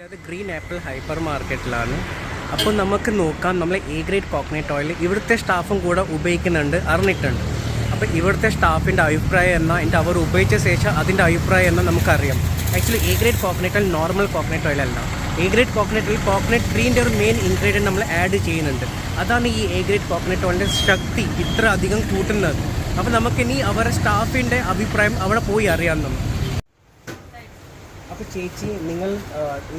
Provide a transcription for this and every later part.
ഉള്ളത് green apple hyper മാർക്കറ്റിലാണ് അപ്പോൾ നമുക്ക് നോക്കാം നമ്മൾ എ ഗ്രേഡ് കോക്കനട്ട് ഓയിൽ ഇവിടുത്തെ സ്റ്റാഫും കൂടെ ഉപയോഗിക്കുന്നുണ്ട് അറിഞ്ഞിട്ടുണ്ട്. അപ്പോൾ ഇവിടുത്തെ സ്റ്റാഫിന്റെ അഭിപ്രായം എന്നാൽ എന്റെ അവർ ഉപയോഗിച്ച ശേഷം അതിന്റെ അഭിപ്രായം എന്നാൽ നമുക്കറിയാം. Actually A grade coconut oil normal coconut oil അല്ല. A grade coconut oil coconut ഗ്രീന്റെ ഒരു മെയിൻ ഇൻഗ്രീഡിയന്റ് നമ്മൾ ആഡ് ചെയ്യുന്നുണ്ട്. അതാണ് ഈ എ ഗ്രേഡ് കോക്കനട്ട് ഓയിലിന്റെ ശക്തി ഇത്ര അധികം കൂട്ടുന്നത്. അപ്പോൾ നമുക്കിനി അവരുടെ സ്റ്റാഫിന്റെ അഭിപ്രായം അവിടെ പോയി അറിയാം നമുക്ക്. അപ്പോൾ ചേച്ചി നിങ്ങൾ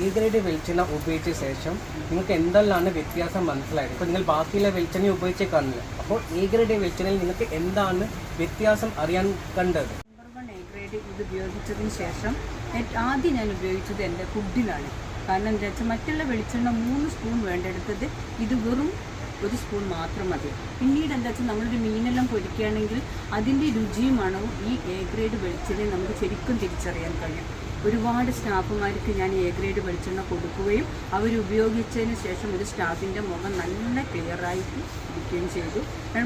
ഈ ഗ്രേഡ് വെളിച്ചെണ്ണ ഉപയോഗിച്ച ശേഷം നിങ്ങൾക്ക് എന്തെല്ലാം വ്യത്യാസം മനസ്സിലായത്? ഇപ്പോൾ നിങ്ങൾ ബാക്കിയുള്ള വെളിച്ചെണ്ണ ഉപയോഗിച്ചേ കാണില്ല അപ്പോൾ ഈ ഗ്രേഡ് വെളിച്ചെണ്ണയിൽ നിങ്ങൾക്ക് എന്താണ് വ്യത്യാസം അറിയാൻ കണ്ടത്? ഇത് ഉപയോഗിച്ചതിന് ശേഷം ആദ്യം ഞാൻ ഉപയോഗിച്ചത് എന്റെ ഫുഡിലാണ് കാരണം എന്താ വെച്ചാൽ മറ്റുള്ള വെളിച്ചെണ്ണ മൂന്ന് സ്പൂൺ വേണ്ടെടുത്തത് ഇത് വെറും ഒരു സ്പൂൺ മാത്രം മതി. പിന്നീട് എന്താ വെച്ചാൽ നമ്മളൊരു മീനെല്ലാം പൊരിക്കുകയാണെങ്കിൽ അതിന്റെ രുചിയും മണവും ഈ എ ഗ്രേഡ് വെളിച്ചെണ്ണയിൽ നമുക്ക് ശരിക്കും തിരിച്ചറിയാൻ കഴിയും. ഒരുപാട് സ്റ്റാഫുമാർക്ക് ഞാൻ എ ഗ്രേഡ് വെളിച്ചെണ്ണ കൊടുക്കുകയും അവരുപയോഗിച്ചതിന് ശേഷം ഒരു സ്റ്റാഫിന്റെ മുഖം നല്ല ക്ലിയറായിട്ട് ഇരിക്കുകയും ചെയ്തു.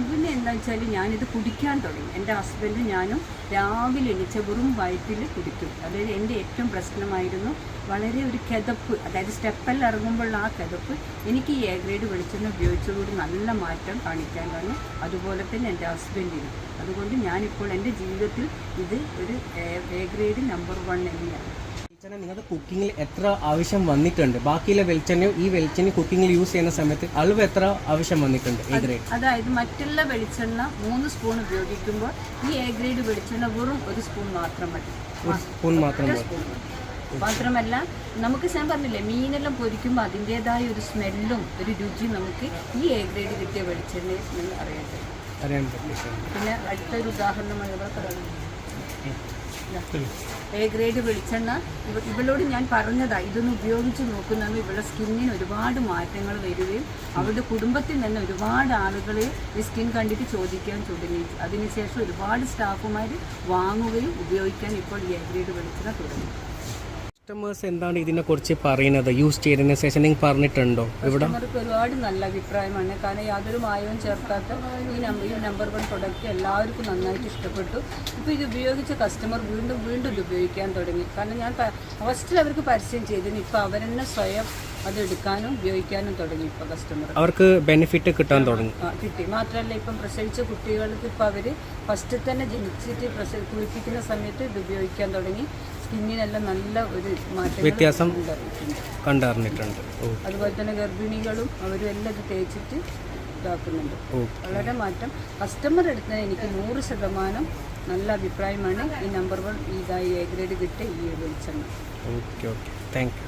പിന്നെ എന്താ വെച്ചാൽ ഞാനിത് കുടിക്കാൻ തുടങ്ങി. എന്റെ ഹസ്ബൻഡ് ഞാനും രാവിലെ എണീച്ച വെറും വയറ്റിൽ കുടിക്കും. അതായത് എന്റെ ഏറ്റവും പ്രശ്നമായിരുന്നു വളരെ ഒരു കിതപ്പ് അതായത് സ്റ്റെപ്പെല്ലാം ഇറങ്ങുമ്പോഴുള്ള ആ കിതപ്പ് എനിക്ക് ഈ എ ഗ്രേഡ് വെളിച്ചെണ്ണ ഉപയോഗിച്ചതോട് നല്ല മാറ്റം കാണിക്കാൻ കാരണം അതുപോലെ തന്നെ എന്റെ ഹസ്ബൻഡിനും അതുകൊണ്ട് ഞാനിപ്പോൾ എന്റെ ജീവിതത്തിൽ ഇത് ഒരു എ ഗ്രേഡ് നമ്പർ വൺ തന്നെയാണ്. വെളിച്ചെണ്ണ നിങ്ങളുടെ കുക്കിങ്ങിൽ എത്ര ആവശ്യം വന്നിട്ടുണ്ട്? ബാക്കിയുള്ള വെളിച്ചെണ്ണ ഈ വെളിച്ചെണ്ണ കുക്കിങ്ങിൽ യൂസ് ചെയ്യുന്ന സമയത്ത് അളവ് എത്ര ആവശ്യം വന്നിട്ടുണ്ട്? എ ഗ്രേഡ് അതായത് മറ്റുള്ള വെളിച്ചെണ്ണ മൂന്ന് സ്പൂൺ ഉപയോഗിക്കുമ്പോൾ ഈ എ ഗ്രേഡ് വെളിച്ചെണ്ണ വെറും ഒരു സ്പൂൺ മാത്രം മതി. ഒരു സ്പൂൺ മാത്രം മതി. മാത്രമല്ല നമുക്ക് ഞാൻ പറഞ്ഞില്ലേ മീനെല്ലാം പൊരിക്കുമ്പോൾ അതിന്റെതായ ഒരു സ്മെല്ലും ഒരു രുചിയും നമുക്ക് ഈ എ ഗ്രേഡ് കിട്ടിയ വെളിച്ചെണ്ണയിൽ നിന്ന് അറിയാൻ പറ്റും. പിന്നെ അടുത്തൊരു പറയുന്നത് എ ഗ്രേഡ് വെളിച്ചെണ്ണ. ഇവ ഇവളോട് ഞാൻ പറഞ്ഞതാ ഇതൊന്ന് ഉപയോഗിച്ച് നോക്കുന്നതെന്ന് ഇവളുടെ സ്കിന്നിന് ഒരുപാട് മാറ്റങ്ങൾ വരികയും അവളുടെ കുടുംബത്തിൽ തന്നെ ഒരുപാട് ആളുകൾ ഈ സ്കിൻ കണ്ടിട്ട് ചോദിക്കാൻ തുടങ്ങി അതിനുശേഷം ഒരുപാട് സ്റ്റാഫുമാർ വാങ്ങുകയും ഉപയോഗിക്കാൻ ഇപ്പോൾ ഈ എ ഗ്രേഡ് വെളിച്ചെണ്ണ തുടങ്ങി. കസ്റ്റമേഴ്സ് എന്താണ് ഇതിനെക്കുറിച്ച് പറയുന്നത്? യൂസ് ചെയ്തതിന് ശേഷം നിങ്ങൾ പറഞ്ഞിട്ടുണ്ടോ? ഇവിടെ കസ്റ്റമർക്ക് ഒരുപാട് നല്ല അഭിപ്രായമാണ്. കാരണം യാതൊരു മായവും ചേർക്കാത്ത ഈ നമ്പർ ഈ നമ്പർ വൺ പ്രൊഡക്റ്റ് എല്ലാവർക്കും നന്നായിട്ട് ഇഷ്ടപ്പെട്ടു. ഇപ്പോൾ ഇത് ഉപയോഗിച്ച കസ്റ്റമർ വീണ്ടും വീണ്ടും ഇത് ഉപയോഗിക്കാൻ തുടങ്ങി. കാരണം ഞാൻ ഫസ്റ്റിൽ അവർക്ക് പരസ്യം ചെയ്തിന് അവർ തന്നെ സ്വയം അത് എടുക്കാനും ഉപയോഗിക്കാനും തുടങ്ങി ഇപ്പോൾ കസ്റ്റമർ അവർക്ക് ബെനിഫിറ്റ് കിട്ടാൻ തുടങ്ങി. കിട്ടി. മാത്രമല്ല ഇപ്പം പ്രസവിച്ച കുട്ടികൾക്ക് ഇപ്പോൾ അവർ ഫസ്റ്റ് തന്നെ ജനിച്ചിട്ട് പ്രസവ കുളിപ്പിക്കുന്ന സമയത്ത് ഇത് ഉപയോഗിക്കാൻ തുടങ്ങി. സ്കിന്നിനെല്ലാം നല്ല ഒരു മാറ്റം വ്യത്യാസം കണ്ടറിഞ്ഞിട്ടുണ്ട്. അതുപോലെ തന്നെ ഗർഭിണികളും അവരും എല്ലാം ഇത് തേച്ചിട്ട് ഇതാക്കുന്നുണ്ട്. വളരെ മാറ്റം. കസ്റ്റമർ എടുത്താൽ എനിക്ക് നൂറ് ശതമാനം നല്ല അഭിപ്രായമാണ്. ഈ നമ്പർ വൺ ഇതായി എ ഗ്രേഡ് കിട്ടിയ ഈ വെളിച്ചെണ്ണ. Okay okay. Thank you.